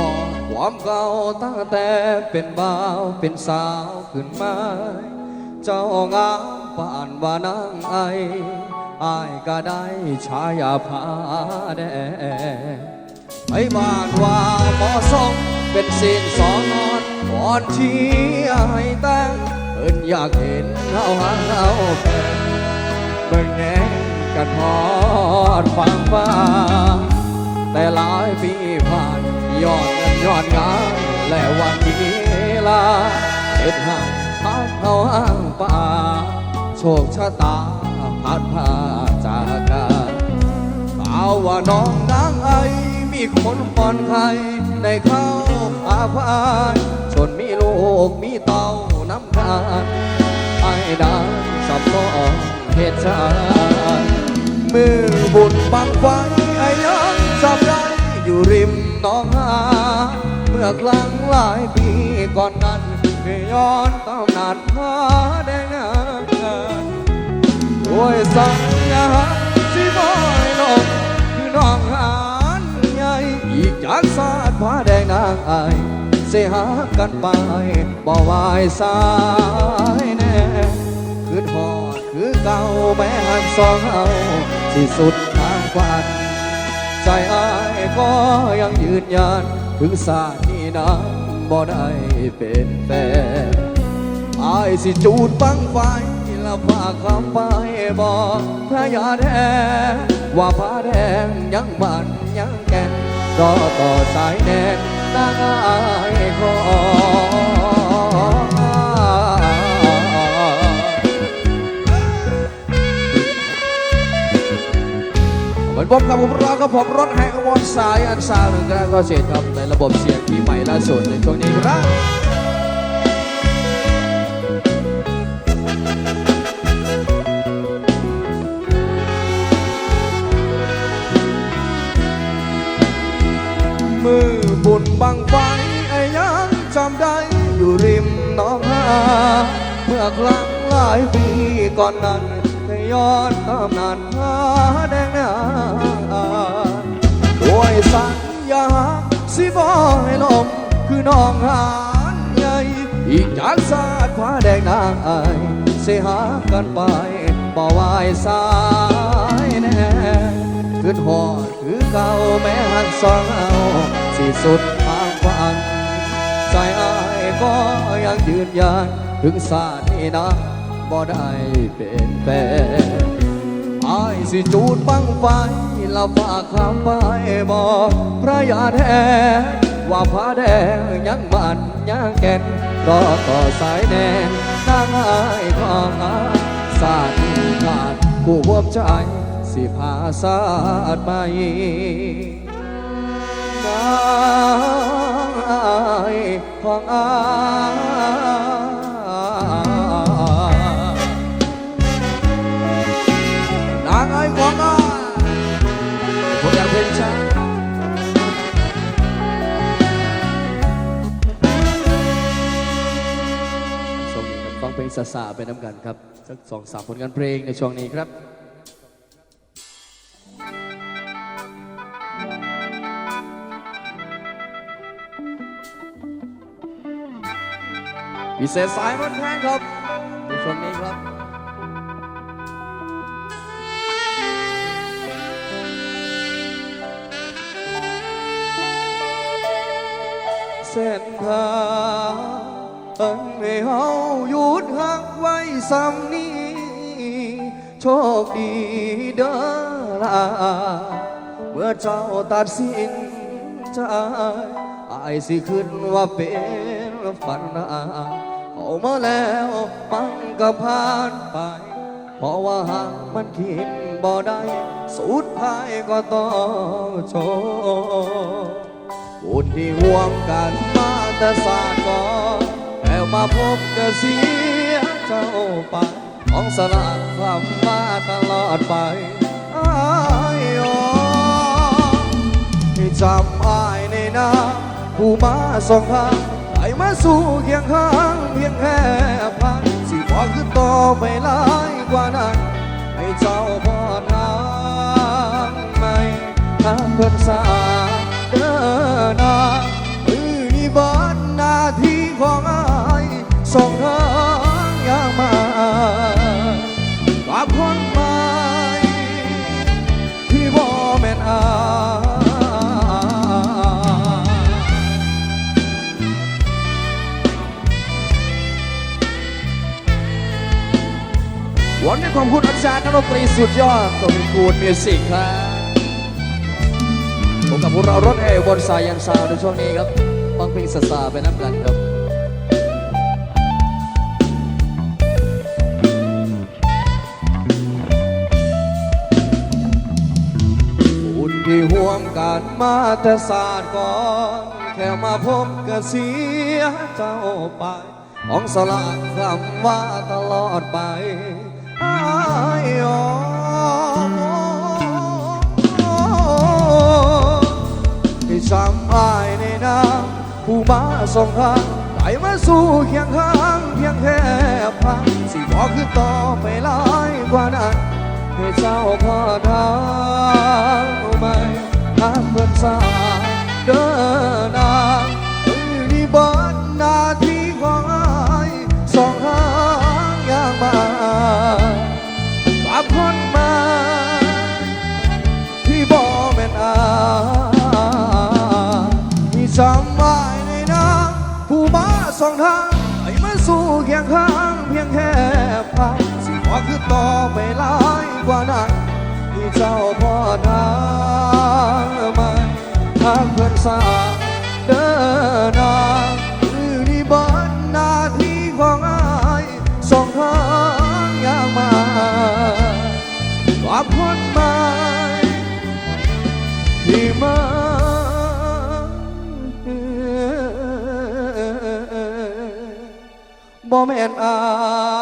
อความเก่าตั้งแต่เป็นบ่าวเป็นสาวขึ้นมา เจ้างามป่านว่านางไออายก็ได้ฉายาผาแดงไปบ้านว่าหมาะสมเป็นสิ้นสองนอนก่อนที่ให้แต่งเพิ่นอยากเห็นเฮาหังเฮาแฟนเบิ่งแง่กันฮอดฟังฟ้าแต่หลายปีผ ยอดเงินยอดงานและวันนี้ลาเอ็ดห่างทางเอาอ้างป่า โชคชะตาพัดพาจากกันข่าวว่าน้องนางไอมีคนปอนไข่ในเข้าอาพานจนมีลูกมีเต้าน้ำตาลไอ้ดานสับล้องเหตุชาติมือบุญบังไฟไอ้ยังจำได้ อยู่ริมหนองหาเมื่อครั้งหลายปีก่อนนั้นเคยย้อนตำนานพาแดงงานโอ้ยสังงานสิบอยลงคือน้องหานใหญ่อีกจากสาดผ้าแดงนางไอายเสียหากันไปบ่วายสายแน่คือทอดคือเก่าแม้หันสองเอาที่สุดทางควันใจอาย ก็ยังยืนยัน ถึงสาดนี้นั้นบ่ได้เป็นแฟนอายสิจูดบังไฟแล้วพาคำไปบอกพระยาแดงว่าพระแดงยังบันยังแก่นรอต่อสายแน่นนางอายขอ ผมครับผมรอครับผมรถแห่ขบวนสายอันซาหนึ่งกระก็เสร็จครับในระบบเสียงที่ใหม่ล่าสุดในช่วงนี้ครับมือบุญบังไฟไอ้ยังจำได้อยู่ริมหนองหาเมื่อครั้งหลายปีก่อนนั้น เคยย้อนตามนานพาแดงนาด้วยสัญญาสิบอยลมคือน้องหานใหญ่อีกจากสาดฟ้าแดงนางไอายเสียหากันไปบ่วายสายแน่คือหอดคือเก่าแม้หันสองเอาสิสุดทางฝันใจอายก็ยังยืนยันถึงสาดนี้นะ บ่ได้เป็นแฟนอายสิจูดบังไฟล้วฝากคำไปบอกพระยาแท้ว่าพระแดงยังมันยังแก่นรอต่อสายแนนนางอายของอายสาดขาดคู่ร่วมใจสิพาสาดไปนางอายของอาย ฟังเพลงซาซาไปน้ำกันครับสักสองสามผลงานเพลงในช่วงนี้ครับพิเศษสายมันแพงครับในช่วงนี้ครับเส้นทาง อันให้เฮาหยุดหักไว้ซ้ำนี้ โชคดีเด้อล่าเมื่อเจ้าตัดสินใจอายสิขึ้นว่าเป็นฝันนาเอามาแล้วมันก็ผ่านไป เพราะว่าหากมันคิดบ่ได้ สุดท้ายก็ต้องโชว์บุญที่ห่วงกันมาแต่ศาสตร์ก่อน มาพบก็เสียเจ้าไปของสลากความมาตลอดไปอายโอให้จำอายในน้ำผู้มาสองทางให้มาสู่เคียงข้างเพียงแค่พันสิพอขึ้นต่อไปหลายกว่านั้น ให้เจ้าพอทางไม่ทางเพิ่นสา วันนี้ขอบคุณอาจารย์นักดนตรีสุดยอดตัวมีกูดมิวสิกครับผมกับพวกเรารถแห่บนสายยันซาวในช่วงนี้ครับฟังเพลงสซาไปน้ำกันครับบุญที่ห่วมกันมาแต่ศาสตร์ก่อน แค่มาพบก็เสียเจ้าไปของสลากคำว่าตลอดไป จำอายในน้ำผู้มาส่งทางไหลมาสู่เคียงข้างเพียงแค่พังสิบอกคือต่อไปหลายกว่านั้นให้เจ้าพอทางไหมทางเพื่อนสาเดินนางมือนี้เบิดหน้าที่ สองทางไอ้มาสู่เคียงข้างเพียงแค่พักสิขอคือต่อไปหลายกว่านั้นที่เจ้าพอทางมาทางเพื่อนสา บ่แม่นอาย